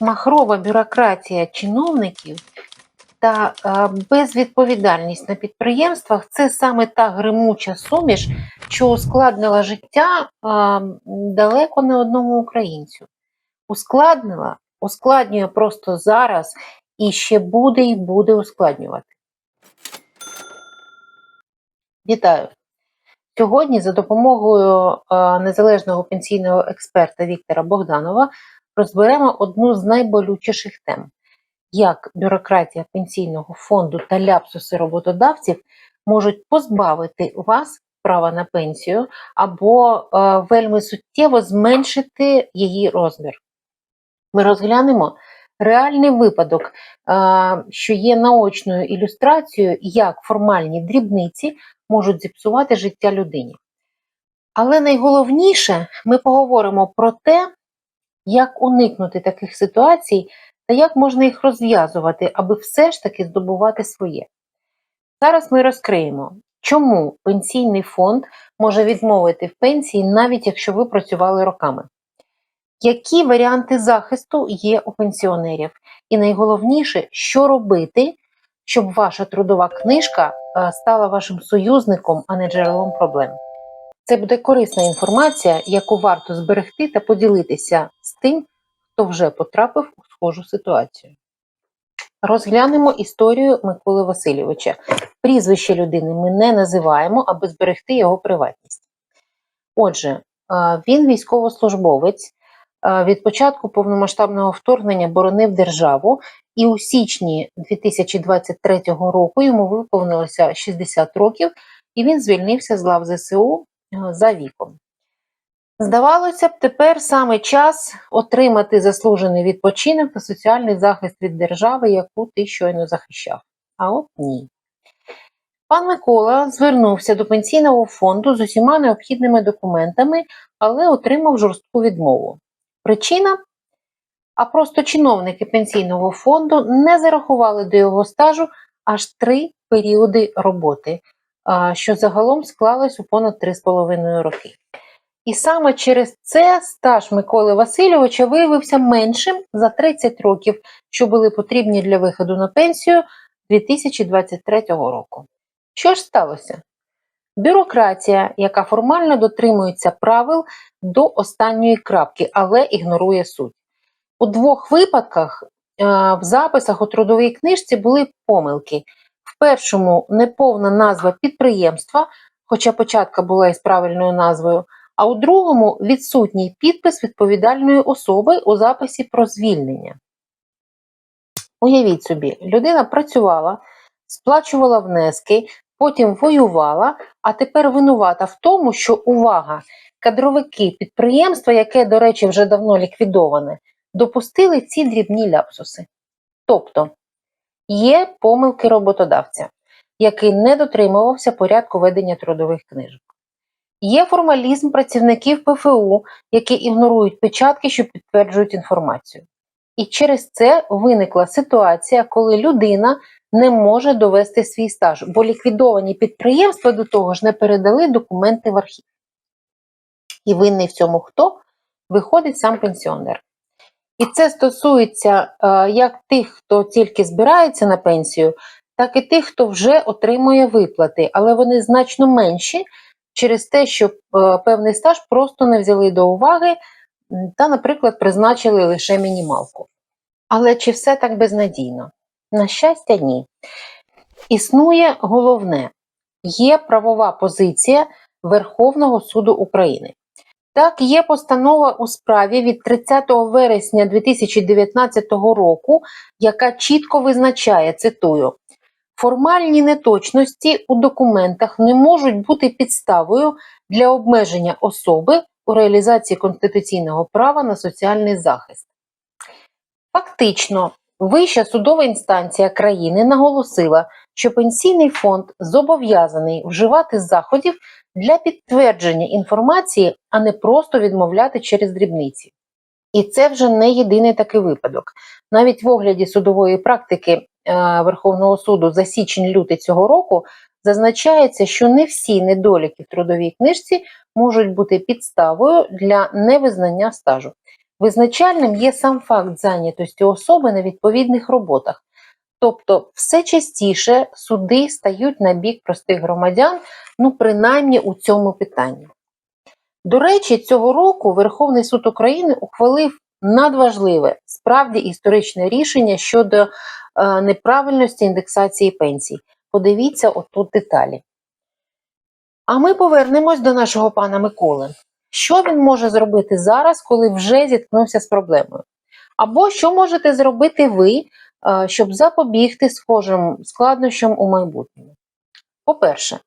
махрова бюрократія чиновників та е, безвідповідальність на підприємствах це саме та гримуча суміш, що ускладнила життя е, далеко не одному українцю. Ускладнила, ускладнює просто зараз і ще буде і буде ускладнювати. Вітаю! Сьогодні за допомогою е, незалежного пенсійного експерта Віктора Богданова розберемо одну з найболючіших тем, як бюрократія пенсійного фонду та ляпсуси роботодавців можуть позбавити вас права на пенсію або е, вельми суттєво зменшити її розмір. Ми розглянемо реальний випадок, е, що є наочною ілюстрацією, як формальні дрібниці можуть зіпсувати життя людині. Але найголовніше, ми поговоримо про те, як уникнути таких ситуацій та як можна їх розв'язувати, аби все ж таки здобувати своє. Зараз ми розкриємо, чому пенсійний фонд може відмовити в пенсії, навіть якщо ви працювали роками. Які варіанти захисту є у пенсіонерів? І найголовніше, що робити, щоб ваша трудова книжка е, стала вашим союзником, а не джерелом проблем. Це буде корисна інформація, яку варто зберегти та поділитися з тим, хто вже потрапив у схожу ситуацію. Розглянемо історію Миколи Васильовича. Прізвище людини ми не називаємо, аби зберегти його приватність. Отже, він військовослужбовець. Від початку повномасштабного вторгнення боронив державу, і у січні 2023 року йому виповнилося 60 років, і він звільнився з лав ЗСУ за віком. Здавалося б, тепер саме час отримати заслужений відпочинок та соціальний захист від держави, яку ти щойно захищав. А от ні. Пан Микола звернувся до пенсійного фонду з усіма необхідними документами, але отримав жорстку відмову. Причина? А просто чиновники пенсійного фонду не зарахували до його стажу аж три періоди роботи, що загалом склалось у понад 3,5 роки. І саме через це стаж Миколи Васильовича виявився меншим за 30 років, що були потрібні для виходу на пенсію 2023 року. Що ж сталося? Бюрократія, яка формально дотримується правил до останньої крапки, але ігнорує суть. У двох випадках е, в записах у трудовій книжці були помилки. В першому неповна назва підприємства, хоча початка була із правильною назвою, а у другому відсутній підпис відповідальної особи у записі про звільнення. Уявіть собі, людина працювала, сплачувала внески, потім воювала, а тепер винувата в тому, що увага, кадровики підприємства, яке, до речі, вже давно ліквідоване, допустили ці дрібні ляпсуси. Тобто є помилки роботодавця, який не дотримувався порядку ведення трудових книжок. Є формалізм працівників ПФУ, які ігнорують печатки, що підтверджують інформацію. І через це виникла ситуація, коли людина не може довести свій стаж, бо ліквідовані підприємства до того ж не передали документи в архів. І винний в цьому хто? Виходить сам пенсіонер. І це стосується е, як тих, хто тільки збирається на пенсію, так і тих, хто вже отримує виплати, але вони значно менші через те, що е, певний стаж просто не взяли до уваги та, наприклад, призначили лише мінімалку. Але чи все так безнадійно? На щастя, ні. Існує головне: є правова позиція Верховного суду України. Так, є постанова у справі від 30 вересня 2019 року, яка чітко визначає, цитую, формальні неточності у документах не можуть бути підставою для обмеження особи у реалізації конституційного права на соціальний захист. Фактично, вища судова інстанція країни наголосила, що пенсійний фонд зобов'язаний вживати заходів для підтвердження інформації, а не просто відмовляти через дрібниці. І це вже не єдиний такий випадок. Навіть в огляді судової практики е, Верховного суду за січень-лютий цього року зазначається, що не всі недоліки в трудовій книжці можуть бути підставою для невизнання стажу. Визначальним є сам факт зайнятості особи на відповідних роботах. Тобто, все частіше суди стають на бік простих громадян, ну, принаймні у цьому питанні. До речі, цього року Верховний суд України ухвалив надважливе, справді історичне рішення щодо е, неправильності індексації пенсій. Подивіться отут деталі. А ми повернемось до нашого пана Миколи. Що він може зробити зараз, коли вже зіткнувся з проблемою? Або що можете зробити ви, е, щоб запобігти схожим складнощам у майбутньому? По-перше,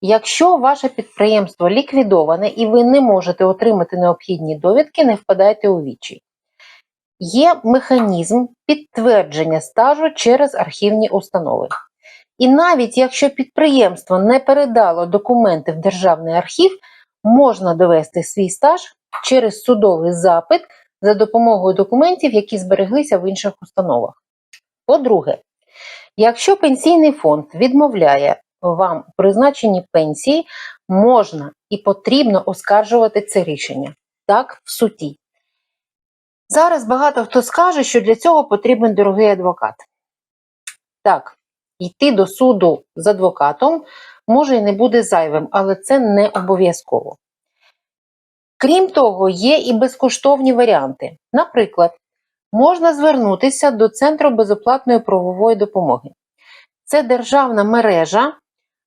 якщо ваше підприємство ліквідоване і ви не можете отримати необхідні довідки, не впадайте у вічі. Є механізм підтвердження стажу через архівні установи. І навіть якщо підприємство не передало документи в Державний архів, можна довести свій стаж через судовий запит за допомогою документів, які збереглися в інших установах. По-друге, якщо пенсійний фонд відмовляє вам у призначенні пенсії, можна і потрібно оскаржувати це рішення так в суді. Зараз багато хто скаже, що для цього потрібен дорогий адвокат. Так, йти до суду з адвокатом може і не буде зайвим, але це не обов'язково. Крім того, є і безкоштовні варіанти. Наприклад, можна звернутися до Центру безоплатної правової допомоги. Це державна мережа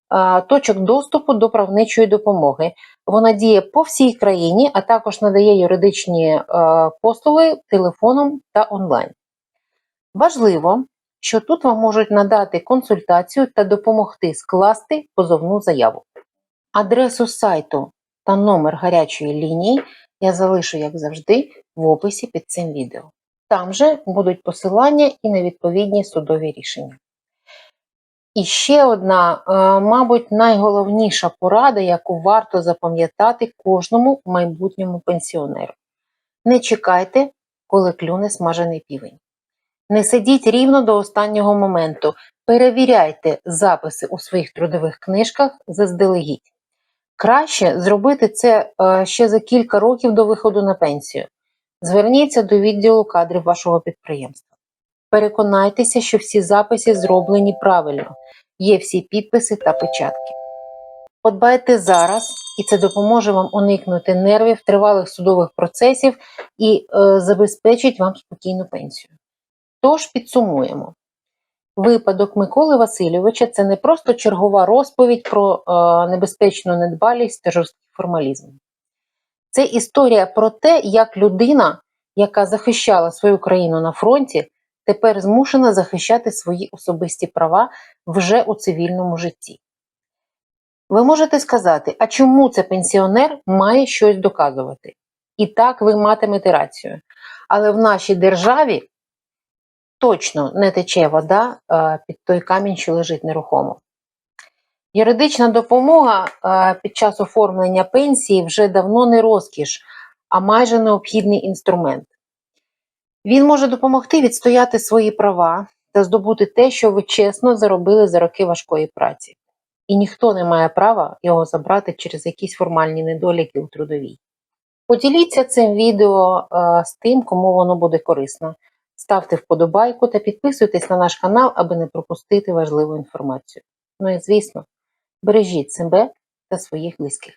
а, точок доступу до правничої допомоги. Вона діє по всій країні, а також надає юридичні а, послуги телефоном та онлайн. Важливо, що тут вам можуть надати консультацію та допомогти скласти позовну заяву. Адресу сайту та номер гарячої лінії я залишу, як завжди, в описі під цим відео. Там же будуть посилання і на відповідні судові рішення. І ще одна, е, мабуть, найголовніша порада, яку варто запам'ятати кожному майбутньому пенсіонеру. Не чекайте, коли клюне смажений півень. Не сидіть рівно до останнього моменту. Перевіряйте записи у своїх трудових книжках заздалегідь. Краще зробити це е, ще за кілька років до виходу на пенсію. Зверніться до відділу кадрів вашого підприємства. Переконайтеся, що всі записи зроблені правильно, є всі підписи та печатки. Подбайте зараз, і це допоможе вам уникнути нервів, тривалих судових процесів і е, забезпечить вам спокійну пенсію. Тож підсумуємо. Випадок Миколи Васильовича це не просто чергова розповідь про е, небезпечну недбалість та жорсткий формалізм. Це історія про те, як людина, яка захищала свою країну на фронті, тепер змушена захищати свої особисті права вже у цивільному житті. Ви можете сказати, а чому це пенсіонер має щось доказувати? І так ви матимете рацію. Але в нашій державі точно не тече вода е, під той камінь, що лежить нерухомо. Юридична допомога е, під час оформлення пенсії вже давно не розкіш, а майже необхідний інструмент. Він може допомогти відстояти свої права та здобути те, що ви чесно заробили за роки важкої праці. І ніхто не має права його забрати через якісь формальні недоліки у трудовій. Поділіться цим відео е, з тим, кому воно буде корисно. Ставте вподобайку та підписуйтесь на наш канал, аби не пропустити важливу інформацію. Ну і звісно, бережіть себе та своїх близьких.